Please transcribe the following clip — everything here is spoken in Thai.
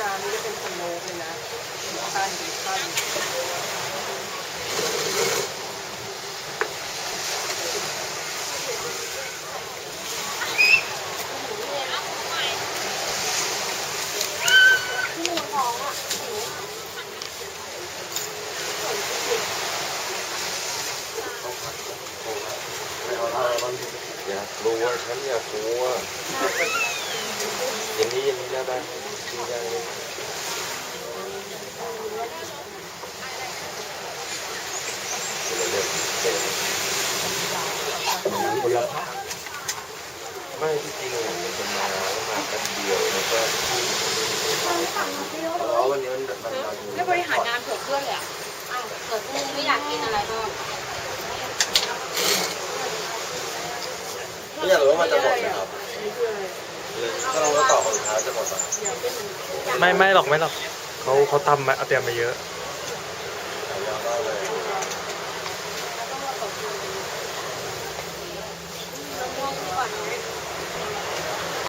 มานี่ก็เป็นสโลกเลยนะขั้นดีขั้นอยากรู้ว่าฉันอยากรู้ว่าอย่างนี้อย่างนี้ได้ไหม ที่ได้เรื่องเป็นคนละภาคไม่ที่จริงอะมันจะมาแล้วมาแป๊บเดียวแล้วก็อ๋อวันนี้มันมันมันไม่บริหารงานเผื่อเพื่อนเลยอะอ้าวเกิดพรุ่งนี้ไม่อยากกินอะไรก็ไม่อยากรู้ว่ามันจะหมดนะครับนี่คืออะไรถ้าเราก็ตอบคำถามจะหมดไหมอยากเป็น ไม่ไม่หรอกไม่หรอกเขาเขาทำมาเอาเตรียมมาเยอะอ